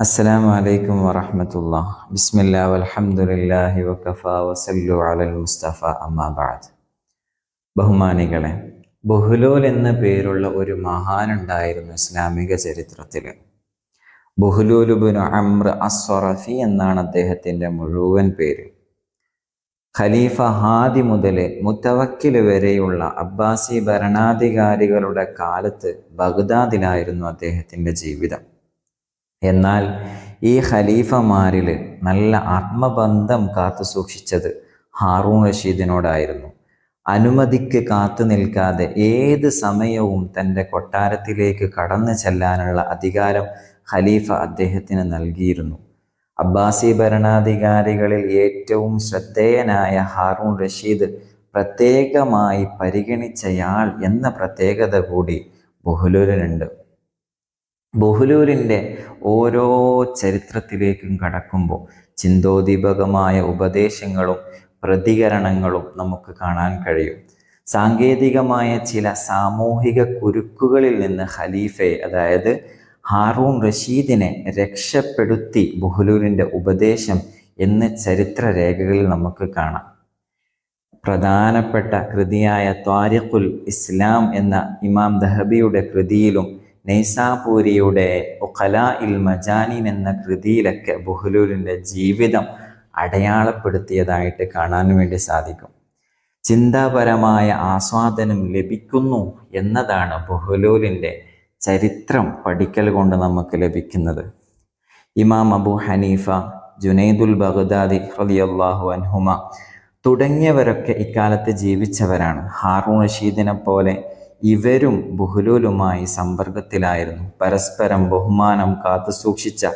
السلام عليكم ورحمة الله بسم الله والحمد لله وكفى وسلوا على المصطفى أما بعد ബഹുമാനികളെ ബഹുലോൽ എന്ന പേരുള്ള ഒരു മഹാനുണ്ടായിരുന്നു ഇസ്ലാമിക ചരിത്രത്തിൽ ബഹുലൂലുബിനു അമ്ര അസ്വറഫി എന്നാണ് അദ്ദേഹത്തിൻ്റെ മുഴുവൻ പേര് ഖലീഫ ഹാദി മുതൽ മുത്തവക്കിൽ വരെയുള്ള അബ്ബാസി ഭരണാധികാരികളുടെ കാലത്ത് ബഗ്ദാദിലായിരുന്നു അദ്ദേഹത്തിൻ്റെ ജീവിതം എന്നാൽ ഈ ഖലീഫമാരിൽ നല്ല ആത്മബന്ധം കാത്തു സൂക്ഷിച്ചത് ഹാറൂൺ റഷീദിനോടായിരുന്നു. അനുമതിക്ക് കാത്തു നിൽക്കാതെ ഏത് സമയവും തന്റെ കൊട്ടാരത്തിലേക്ക് കടന്നു ചെല്ലാനുള്ള അധികാരം ഖലീഫ അദ്ദേഹത്തിന് നൽകിയിരുന്നു. അബ്ബാസി ഭരണാധികാരികളിൽ ഏറ്റവും ശ്രദ്ധേയനായ ഹാറൂൺ റഷീദ് പ്രത്യേകമായി പരിഗണിച്ചയാൾ എന്ന പ്രത്യേകത കൂടി ബഹുലൂരിനുണ്ട് ബഹുലൂരിന്റെ ഓരോ ചരിത്രത്തിലേക്കും കടക്കുമ്പോൾ ചിന്തോദീപകമായ ഉപദേശങ്ങളും പ്രതികരണങ്ങളും നമുക്ക് കാണാൻ കഴിയും. സാങ്കേതികമായ ചില സാമൂഹിക കുരുക്കുകളിൽ നിന്ന് ഖലീഫയെ അതായത് ഹാറൂൺ റഷീദിനെ രക്ഷപ്പെടുത്തി ബുഹലൂരിന്റെ ഉപദേശം എന്ന് ചരിത്രരേഖകളിൽ നമുക്ക് കാണാം. പ്രധാനപ്പെട്ട കൃതിയായ ത്വാരിഖുൽ ഇസ്ലാം എന്ന ഇമാം ദഹബിയുടെ കൃതിയിലും നൈസാപൂരിയുടെ ഒഖല ഇൽ മജാനിൻ എന്ന കൃതിയിലൊക്കെ ബുഹലൂരിന്റെ ജീവിതം അടയാളപ്പെടുത്തിയതായിട്ട് കാണാൻ വേണ്ടി സാധിക്കും. ചിന്താപരമായ ആസ്വാദനം ലഭിക്കുന്നു എന്നതാണ് ബുഹലൂലിന്റെ ചരിത്രം പഠിക്കൽ കൊണ്ട് നമുക്ക് ലഭിക്കുന്നത്. ഇമാം അബു ഹനീഫ ജുനൈദുൽ ബഗ്ദാദി റളിയല്ലാഹു അൻഹുമ തുടങ്ങിയവരൊക്കെ ഇക്കാലത്ത് ജീവിച്ചവരാണ്. ഹാറൂൺ റഷീദിനെ പോലെ ഇവരും ബുഹ്ലൂലുമായി സമ്പർക്കത്തിലായിരുന്നു. പരസ്പരം ബഹുമാനം കാത്തുസൂക്ഷിച്ച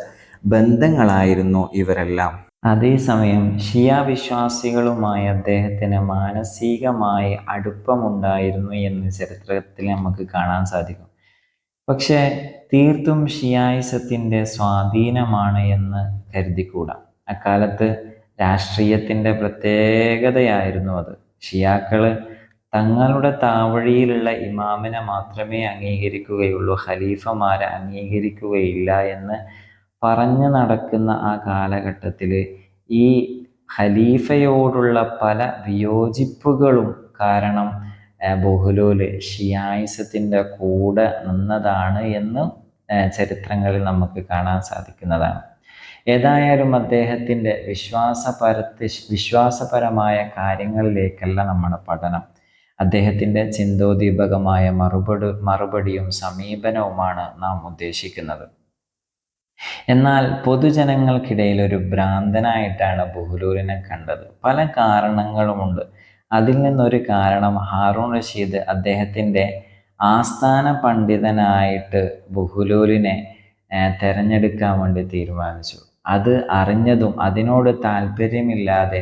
ബന്ധങ്ങളായിരുന്നു ഇവരെല്ലാം. അതേസമയം ഷിയ വിശ്വാസികളുമായി അദ്ദേഹത്തിന് മാനസികമായി അടുപ്പമുണ്ടായിരുന്നു എന്ന് ചരിത്രത്തിൽ നമുക്ക് കാണാൻ സാധിക്കും. പക്ഷേ തീർത്തും ഷിയായിസത്തിന്റെ സ്വാധീനമാണ് എന്ന് കരുതിക്കൂടാ. അക്കാലത്ത് രാഷ്ട്രീയത്തിന്റെ പ്രത്യേകതയായിരുന്നു അത്. ഷിയാക്കൾ തങ്ങളുടെ താവഴിയിലുള്ള ഇമാമിനെ മാത്രമേ അംഗീകരിക്കുകയുള്ളൂ ഖലീഫമാരെ അംഗീകരിക്കുകയില്ല എന്ന് പറഞ്ഞു നടക്കുന്ന ആ കാലഘട്ടത്തിൽ ഈ ഖലീഫയോടുള്ള പല വിയോജിപ്പുകളും കാരണം ബഹുലൂൽ ഷിയായിസത്തിന്റെ കൂടെ നിന്നതാണ് എന്ന് ചരിത്രങ്ങളിൽ നമുക്ക് കാണാൻ സാധിക്കുന്നതാണ്. ഏതായാലും അദ്ദേഹത്തിന്റെ വിശ്വാസപരത്ത് വിശ്വാസപരമായ കാര്യങ്ങളിലേക്കല്ല നമ്മുടെ പഠനം അദ്ദേഹത്തിന്റെ ചിന്തോദീപകമായ മറുപടി മറുപടിയും സമീപനവുമാണ് നാം ഉദ്ദേശിക്കുന്നത്. എന്നാൽ പൊതുജനങ്ങൾക്കിടയിൽ ഒരു ഭ്രാന്തനായിട്ടാണ് ബുഹ്ലൂരിനെ കണ്ടത്. പല കാരണങ്ങളുമുണ്ട്. അതിൽ നിന്നൊരു കാരണം ഹാറൂൺ റഷീദ് അദ്ദേഹത്തിന്റെ ആസ്ഥാന പണ്ഡിതനായിട്ട് ബുഹുലൂലിനെ തിരഞ്ഞെടുക്കാൻ വേണ്ടി തീരുമാനിച്ചു. അത് അറിഞ്ഞതും അതിനോട് താല്പര്യമില്ലാതെ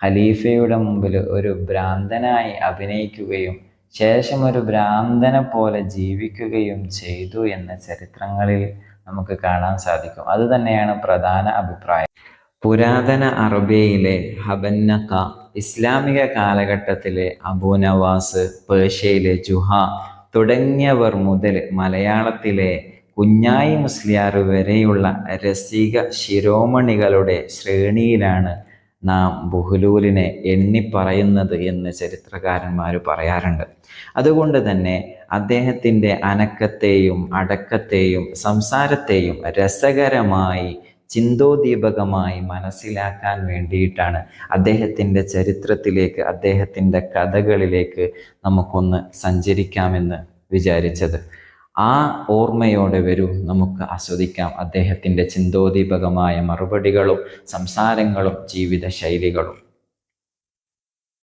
ഖലീഫയുടെ മുമ്പിൽ ഒരു ഭ്രാന്തനായി അഭിനയിക്കുകയും ശേഷം ഒരു ഭ്രാന്തനെ പോലെ ജീവിക്കുകയും ചെയ്തു എന്ന ചരിത്രങ്ങളിൽ നമുക്ക് കാണാൻ സാധിക്കും. അത് തന്നെയാണ് പ്രധാന അഭിപ്രായം. പുരാതന അറബിയയിലെ ഹബന്നക്ക ഇസ്ലാമിക കാലഘട്ടത്തിലെ അബൂനവാസ് പേർഷ്യയിലെ ജുഹ തുടങ്ങിയവർ മുതൽ മലയാളത്തിലെ കുഞ്ഞായി മുസ്ലിയാർ വരെയുള്ള രസിക ശിരോമണികളുടെ ശ്രേണിയിലാണ് നാം ബുഹുലൂലിനെ എണ്ണിപ്പറയുന്നത് എന്ന് ചരിത്രകാരന്മാർ പറയാറുണ്ട്. അതുകൊണ്ട് തന്നെ അദ്ദേഹത്തിന്റെ അനക്കത്തെയും അടക്കത്തെയും സംസാരത്തെയും രസകരമായി ചിന്തോദീപകമായി മനസ്സിലാക്കാൻ വേണ്ടിയിട്ടാണ് അദ്ദേഹത്തിന്റെ ചരിത്രത്തിലേക്ക് അദ്ദേഹത്തിന്റെ കഥകളിലേക്ക് നമുക്കൊന്ന് സഞ്ചരിക്കാമെന്ന് വിചാരിച്ചത്. ആ ഓർമ്മയോടെ വരൂ. നമുക്ക് ആസ്വദിക്കാം അദ്ദേഹത്തിന്റെ ചിന്തോദീപകമായ മറുപടികളും സംസാരങ്ങളും ജീവിത ശൈലികളും